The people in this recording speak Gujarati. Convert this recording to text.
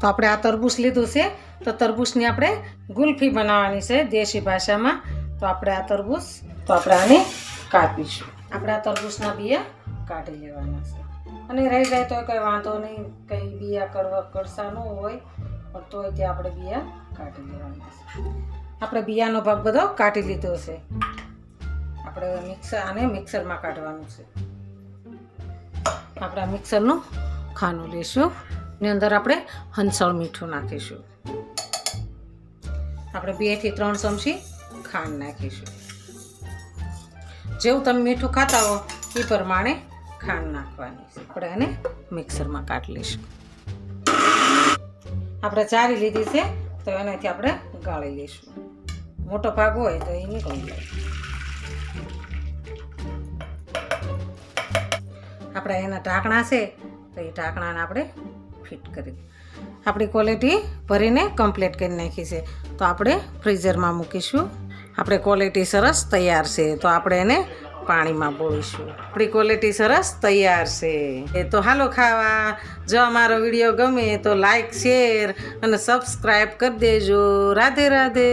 તો આપણે આ તરબૂચ લીધું છે. તો તરબૂચની આપણે ગુલ્ફી બનાવવાની છે દેશી ભાષામાં. તો આપણે આ તરબૂચ, તો આપણે આને કાપીશું. આપણે આ તરબૂચના બિયા કાઢી લેવાના છે. અને રહી જાય તો કંઈ વાંધો નહીં. કંઈ બિયા કડવા કડસા ન હોય, પણ તોય ત્યાં આપણે બિયા કાઢી લેવાના છે. આપણે બિયાનો ભાગ બધો કાઢી લીધો છે. આપણે મિક્સર, આને મિક્સરમાં કાઢવાનું છે. આપણે મિક્સરનું ખાનું લઈશું એની અંદર આપણે હંસળ મીઠું નાખીશું. આપણે બેથી ત્રણ ચમચી ખાંડ નાખીશું. જેવું તમે મીઠું ખાતા હો, એ પ્રમાણે ખાંડ નાખવાની આપણે એને મિક્સરમાં કાઢી લઈશું. આપણે ચારી લીધી છે, તો એનાથી આપણે ગાળી લઈશું. મોટો ભાગ હોય તો એ નીકળી જાય આપણે એના ઢાંકણા છે, તો એ ઢાંકણાને આપણે ફિટ કરી. આપણી ક્વોલિટી ભરીને કમ્પ્લીટ કરી નાખી છે. તો આપણે ફ્રીઝરમાં મૂકીશું. આપણે ક્વોલિટી સરસ તૈયાર છે. તો આપણે એને પાણીમાં બોળીશું આપણી ક્વોલિટી સરસ તૈયાર છે. એ તો હાલો ખાવા. જો અમારો વીડિયો ગમે તો લાઈક, શેર અને સબસ્ક્રાઈબ કરી દેજો. રાધે રાધે.